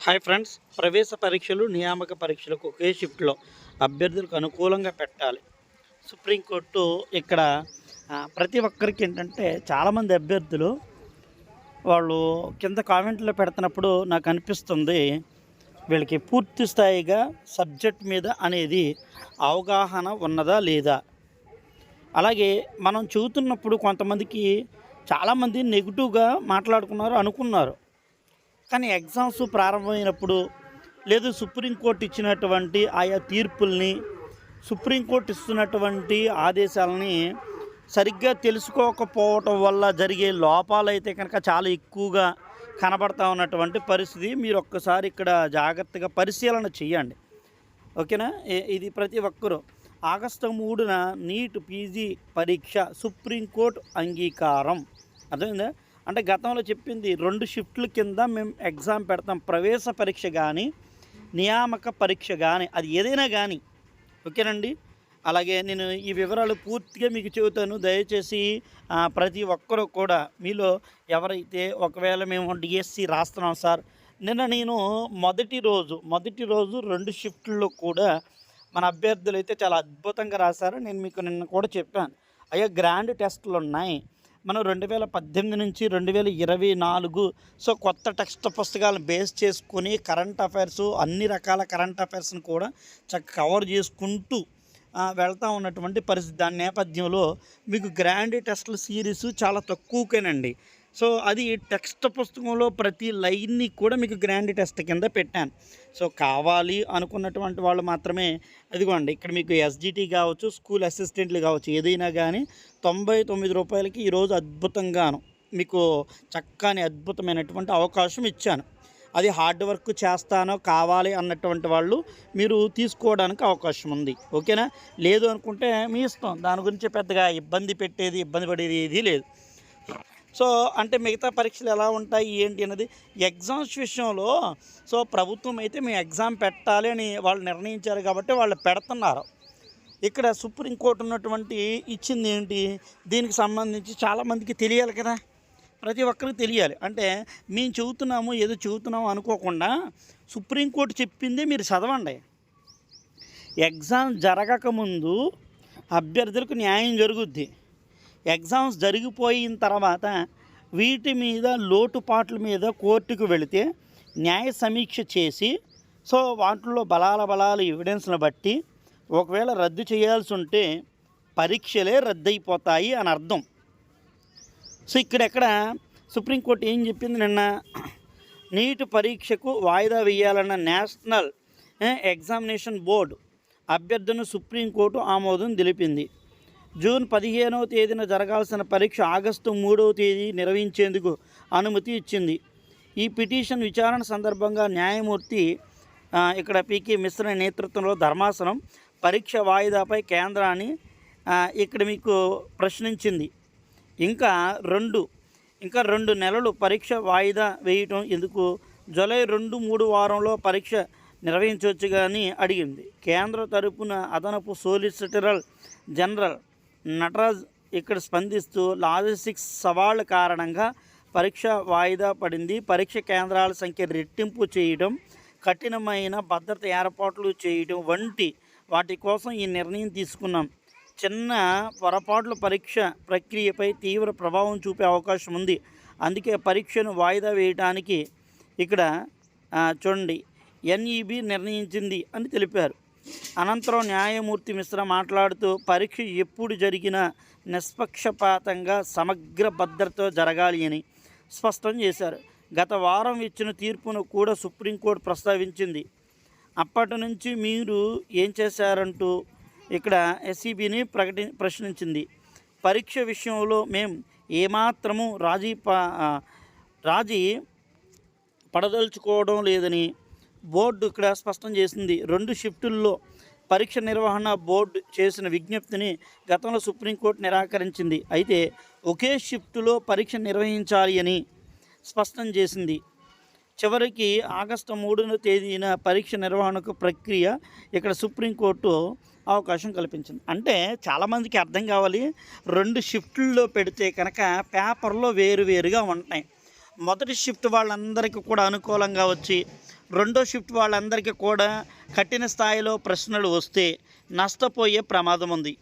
Hi friends ప్రవేశ పరీక్షలు నియామక పరీక్షలకు ఒకే షిఫ్ట్లో అభ్యర్థులకు అనుకూలంగా పెట్టాలి. సుప్రీంకోర్టు ఇక్కడ ప్రతి ఒక్కరికి ఏంటంటే చాలామంది అభ్యర్థులు వాళ్ళు కింద కామెంట్లో పెడుతున్నప్పుడు నాకు అనిపిస్తుంది వీళ్ళకి పూర్తి స్థాయిగా సబ్జెక్ట్ మీద అనేది అవగాహన ఉన్నదా లేదా? అలాగే మనం చదువుతున్నప్పుడు కొంతమందికి చాలామంది నెగిటివ్గా మాట్లాడుకున్నారు అనుకున్నారు. కానీ ఎగ్జామ్స్ ప్రారంభమైనప్పుడు లేదు సుప్రీంకోర్టు ఇచ్చినటువంటి ఆయా తీర్పుల్ని సుప్రీంకోర్టు ఇస్తున్నటువంటి ఆదేశాలని సరిగ్గా తెలుసుకోకపోవటం వల్ల జరిగే లోపాలు అయితే కనుక చాలా ఎక్కువగా కనబడతా ఉన్నటువంటి పరిస్థితి. మీరు ఒక్కసారి ఇక్కడ జాగ్రత్తగా పరిశీలన చేయండి ఓకేనా? ఇది ప్రతి ఒక్కరూ. ఆగస్టు మూడున నీట్ పీజీ పరీక్ష సుప్రీంకోర్టు అంగీకారం. అర్థమైందా? అంటే గతంలో చెప్పింది రెండు షిఫ్ట్ల కింద మేము ఎగ్జామ్ పెడతాం. ప్రవేశ పరీక్ష కానీ నియామక పరీక్ష కానీ అది ఏదైనా కానీ ఓకేనండి? అలాగే నేను ఈ వివరాలు పూర్తిగా మీకు చెబుతాను. దయచేసి ప్రతి ఒక్కరూ కూడా మీలో ఎవరైతే ఒకవేళ మేము డిఎస్సి రాస్తున్నాం సార్ నిన్న నేను మొదటి రోజు మొదటి రోజు రెండు షిఫ్ట్లో కూడా మన అభ్యర్థులు అయితే చాలా అద్భుతంగా రాశారు. నేను మీకు నిన్న కూడా చెప్పాను. అయ్యా గ్రాండ్ టెస్టులు ఉన్నాయి మనం రెండు వేల పద్దెనిమిది నుంచి రెండు వేల ఇరవై నాలుగు సో కొత్త టెక్స్ట్ పుస్తకాలను బేస్ చేసుకుని కరెంట్ అఫైర్స్ అన్ని రకాల కరెంట్ అఫైర్స్ని కూడా చక్కగా కవర్ చేసుకుంటూ వెళ్తూ వెళ్తా ఉన్నటువంటి పరిస్థితి. దాని నేపథ్యంలో మీకు గ్రాండ్ టెస్ట్ల సిరీస్ చాలా తక్కువకేనండి. సో అది టెక్స్ట్ పుస్తకంలో ప్రతి లైన్ని కూడా మీకు గ్రాండ్ టెస్ట్ కింద పెట్టాను. సో కావాలి అనుకున్నటువంటి వాళ్ళు మాత్రమే ఇదిగోండి ఇక్కడ మీకు ఎస్జిటి కావచ్చు స్కూల్ అసిస్టెంట్లు కావచ్చు ఏదైనా కానీ తొంభై తొమ్మిది రూపాయలకి ఈరోజు అద్భుతంగాను మీకు చక్కని అద్భుతమైనటువంటి అవకాశం ఇచ్చాను. అది హార్డ్ వర్క్ చేస్తానో కావాలి అన్నటువంటి వాళ్ళు మీరు తీసుకోవడానికి అవకాశం ఉంది. ఓకేనా? లేదు అనుకుంటే మీ ఇష్టం. దాని గురించి పెద్దగా ఇబ్బంది పెట్టేది ఇబ్బంది పడేది ఏది లేదు. సో అంటే మిగతా పరీక్షలు ఎలా ఉంటాయి ఏంటి అనేది ఎగ్జామ్స్ విషయంలో సో ప్రభుత్వం అయితే మేము ఎగ్జామ్ పెట్టాలి అని వాళ్ళు నిర్ణయించారు కాబట్టి వాళ్ళు పెడుతున్నారు. ఇక్కడ సుప్రీంకోర్టు ఉన్నటువంటి ఇచ్చింది ఏంటి? దీనికి సంబంధించి చాలామందికి తెలియాలి కదా. ప్రతి ఒక్కరికి తెలియాలి. అంటే మేము చెబుతున్నాము ఏదో చెబుతున్నాము అనుకోకుండా సుప్రీంకోర్టు చెప్పిందే మీరు చదవండి. ఎగ్జామ్ జరగకముందు అభ్యర్థులకు న్యాయం జరుగుద్ది. ఎగ్జామ్స్ జరిగిపోయిన తర్వాత వీటి మీద లోటుపాట్ల మీద కోర్టుకు వెళితే న్యాయ సమీక్ష చేసి సో వాటిల్లో బలాల బలాల ఎవిడెన్స్ని బట్టి ఒకవేళ రద్దు చేయాల్సి ఉంటే పరీక్షలే రద్దయిపోతాయి అని అర్థం. సో ఇక్కడెక్కడ సుప్రీంకోర్టు ఏం చెప్పింది నిన్న? నీట్ పరీక్షకు వాయిదా వేయాలన్న నేషనల్ ఎగ్జామినేషన్ బోర్డు అభ్యర్థులను సుప్రీంకోర్టు ఆమోదం తెలిపింది. జూన్ పదిహేనవ తేదీన జరగాల్సిన పరీక్ష ఆగస్టు మూడవ తేదీ నిర్వహించేందుకు అనుమతి ఇచ్చింది. ఈ పిటిషన్ విచారణ సందర్భంగా న్యాయమూర్తి ఇక్కడ పీకే మిశ్ర నేతృత్వంలో ధర్మాసనం పరీక్ష వాయిదాపై కేంద్రాన్ని ఇక్కడ మీకు ప్రశ్నించింది. ఇంకా రెండు ఇంకా రెండు నెలలు పరీక్ష వాయిదా వేయటం ఎందుకు? జూలై రెండు మూడు వారంలో పరీక్ష నిర్వహించవచ్చు కానీ అడిగింది. కేంద్ర తరపున అదనపు సోలిసిటరల్ జనరల్ నటరాజ్ ఇక్కడ స్పందిస్తూ లాజిస్టిక్స్ సవాళ్ళ కారణంగా పరీక్ష వాయిదా పడింది. పరీక్ష కేంద్రాల సంఖ్య రెట్టింపు చేయడం కఠినమైన భద్రత ఏర్పాట్లు చేయడం వంటి వాటి కోసం ఈ నిర్ణయం తీసుకున్నాం. చిన్న పొరపాట్ల పరీక్ష ప్రక్రియపై తీవ్ర ప్రభావం చూపే అవకాశం ఉంది. అందుకే పరీక్షను వాయిదా వేయడానికి ఇక్కడ చూడండి ఎన్ఈబి నిర్ణయించింది అని తెలిపారు. అనంతరం న్యాయమూర్తి మిశ్ర మాట్లాడుతూ పరీక్ష ఎప్పుడు జరిగినా నిష్పక్షపాతంగా సమగ్ర భద్రత జరగాలి అని స్పష్టం చేశారు. గత వారం ఇచ్చిన తీర్పును కూడా సుప్రీంకోర్టు ప్రస్తావించింది. అప్పటి నుంచి మీరు ఏం చేశారంటూ ఇక్కడ ఎస్సీబీని ప్రకటి ప్రశ్నించింది. పరీక్ష విషయంలో మేము ఏమాత్రము రాజీ రాజీ పడదలుచుకోవడం లేదని బోర్డు ఇక్కడ స్పష్టం చేసింది. రెండు షిఫ్టుల్లో పరీక్ష నిర్వహణ బోర్డు చేసిన విజ్ఞప్తిని గతంలో సుప్రీంకోర్టు నిరాకరించింది. అయితే ఒకే షిఫ్టులో పరీక్ష నిర్వహించాలి అని స్పష్టం చేసింది. చివరికి ఆగస్టు మూడున తేదీన పరీక్ష నిర్వహణకు ప్రక్రియ ఇక్కడ సుప్రీంకోర్టు అవకాశం కల్పించింది. అంటే చాలామందికి అర్థం కావాలి. రెండు షిఫ్ట్లలో పెడితే కనుక పేపర్లో వేరు వేరుగా ఉంటాయి. మొదటి షిఫ్ట్ వాళ్ళందరికీ కూడా అనుకూలంగా వచ్చి రెండో షిఫ్ట్ వాళ్ళందరికీ కూడా కఠిన స్థాయిలో ప్రశ్నలు వస్తే నష్టపోయే ప్రమాదం ఉంది.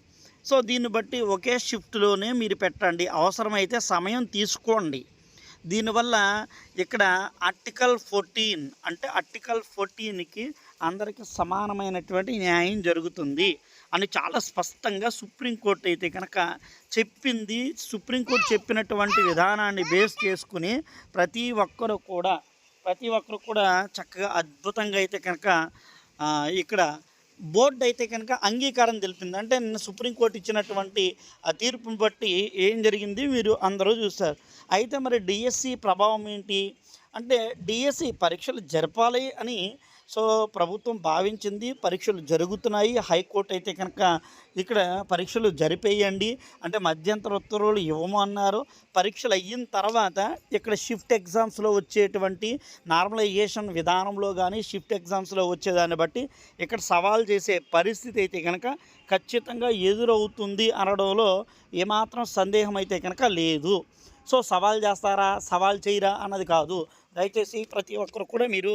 సో దీన్ని బట్టి ఒకే షిఫ్ట్లోనే మీరు పెట్టండి. అవసరమైతే సమయం తీసుకోండి. దీనివల్ల ఇక్కడ ఆర్టికల్ ఫోర్టీన్ అంటే ఆర్టికల్ ఫోర్టీన్కి అందరికీ సమానమైనటువంటి న్యాయం జరుగుతుంది అని చాలా స్పష్టంగా సుప్రీంకోర్టు అయితే కనుక చెప్పింది. సుప్రీంకోర్టు చెప్పినటువంటి విధానాన్ని బేస్ చేసుకుని ప్రతి ఒక్కరు కూడా ప్రతి ఒక్కరు కూడా చక్కగా అద్భుతంగా అయితే కనుక ఇక్కడ బోర్డు అయితే కనుక అంగీకారం తెలిపింది అంటే నిన్న సుప్రీంకోర్టు ఇచ్చినటువంటి ఆ తీర్పును బట్టి ఏం జరిగింది మీరు అందరూ చూస్తారు అయితే మరి డిఎస్సి ప్రభావం ఏంటి? అంటే డిఎస్సి పరీక్షలు జరపాలి అని సో ప్రభుత్వం భావించింది పరీక్షలు జరుగుతున్నాయి. హైకోర్టు అయితే కనుక ఇక్కడ పరీక్షలు జరిపేయండి. అంటే మధ్యంతర ఉత్తర్వులు ఇవ్వము అన్నారు. పరీక్షలు అయిన తర్వాత ఇక్కడ షిఫ్ట్ ఎగ్జామ్స్లో వచ్చేటువంటి నార్మలైజేషన్ విధానంలో కానీ షిఫ్ట్ ఎగ్జామ్స్లో వచ్చేదాన్ని బట్టి ఇక్కడ సవాల్ చేసే పరిస్థితి అయితే కనుక ఖచ్చితంగా ఎదురవుతుంది అనడంలో ఏమాత్రం సందేహం అయితే కనుక లేదు. సో సవాల్ చేస్తారా సవాల్ చేయరా అన్నది కాదు. దయచేసి ప్రతి ఒక్కరు కూడా మీరు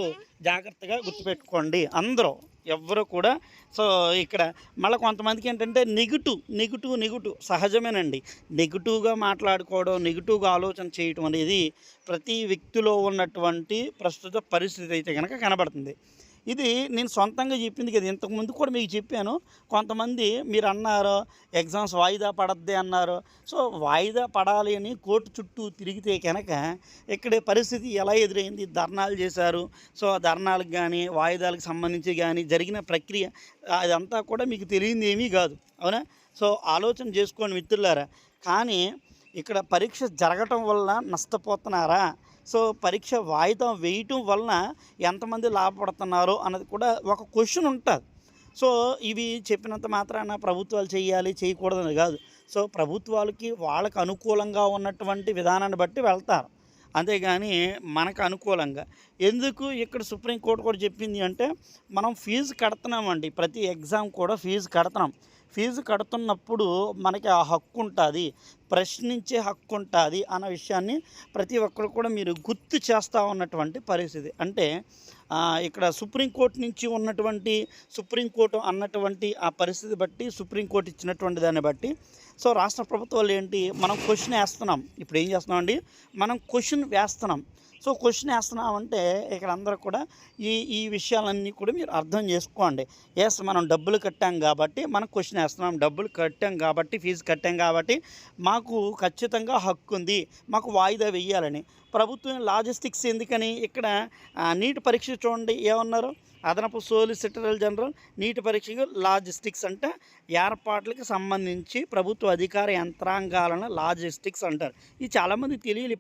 జాగ్రత్తగా గుర్తుపెట్టుకోండి. అందరూ ఎవ్వరు కూడా సో ఇక్కడ మళ్ళీ కొంతమందికి ఏంటంటే నెగిటివ్ నెగిటివ్ నెగిటివ్ సహజమేనండి. నెగిటివ్గా మాట్లాడుకోవడం నెగిటివ్గా ఆలోచన చేయటం అనేది ప్రతి వ్యక్తిలో ఉన్నటువంటి ప్రస్తుత పరిస్థితి అయితే కనుక కనబడుతుంది. ఇది నేను సొంతంగా చెప్పింది కదా ఇంతకుముందు కూడా మీకు చెప్పాను. కొంతమంది మీరు అన్నారు ఎగ్జామ్స్ వాయిదా పడద్ది అన్నారు. సో వాయిదా పడాలి అని కోర్టు చుట్టూ తిరిగితే కనుక ఇక్కడ పరిస్థితి ఎలా ఎదురైంది? ధర్నాలు చేశారు. సో ధర్నాలకు కానీ వాయిదాలకు సంబంధించి కానీ జరిగిన ప్రక్రియ అదంతా కూడా మీకు తెలియంది ఏమీ కాదు. అవునా? సో ఆలోచన చేసుకోండి మిత్రులారా. కానీ ఇక్కడ పరీక్ష జరగటం వల్ల నష్టపోతున్నారా? సో పరీక్ష వాయిదా వేయటం వలన ఎంతమంది లాభపడుతున్నారో అన్నది కూడా ఒక క్వశ్చన్ ఉంటుంది. సో ఇవి చెప్పినంత మాత్రాన ప్రభుత్వాలు చేయాలి చేయకూడదని కాదు. సో ప్రభుత్వాలకి వాళ్ళకి అనుకూలంగా ఉన్నటువంటి విధానాన్ని బట్టి వెళ్తారు. అంతేగాని మనకు అనుకూలంగా. ఎందుకు ఇక్కడ సుప్రీంకోర్టు కూడా చెప్పింది అంటే మనం ఫీజు కడుతున్నామండి. ప్రతి ఎగ్జామ్ కూడా ఫీజు కడుతున్నాం. ఫీజు కడుతున్నప్పుడు మనకి ఆ హక్కు ఉంటుంది. ప్రశ్నించే హక్కు ఉంటుంది అన్న విషయాన్ని ప్రతి ఒక్కరు కూడా మీరు గుర్తు చేస్తూ ఉన్నటువంటి పరిస్థితి. అంటే ఇక్కడ సుప్రీంకోర్టు నుంచి ఉన్నటువంటి సుప్రీంకోర్టు అన్నటువంటి ఆ పరిస్థితి బట్టి సుప్రీంకోర్టు ఇచ్చినటువంటి దాన్ని బట్టి సో రాష్ట్ర ప్రభుత్వాలు ఏంటి? మనం క్వశ్చన్ వేస్తున్నాం. ఇప్పుడు ఏం చేస్తున్నామండి? మనం క్వశ్చన్ వేస్తున్నాం. సో క్వశ్చన్ వేస్తున్నామంటే ఇక్కడ అందరూ కూడా ఈ ఈ విషయాలన్నీ కూడా మీరు అర్థం చేసుకోండి. ఎస్ మనం డబ్బులు కట్టాం కాబట్టి మనం క్వశ్చన్ వేస్తున్నాం. డబ్బులు కట్టాం కాబట్టి ఫీజు కట్టాం కాబట్టి మాకు ఖచ్చితంగా హక్కు ఉంది మాకు వాయిదా వేయాలని ప్రభుత్వం లాజిస్టిక్స్ ఎందుకని? ఇక్కడ నీటి పరీక్ష చూడండి ఏమన్నారు? అదనపు సోలిసిటర్ జనరల్ నీటి పరీక్షకు లాజిస్టిక్స్ అంటే ఏర్పాట్లకు సంబంధించి ప్రభుత్వ అధికార యంత్రాంగాలను లాజిస్టిక్స్ అంటారు. ఇది చాలామంది తెలియదు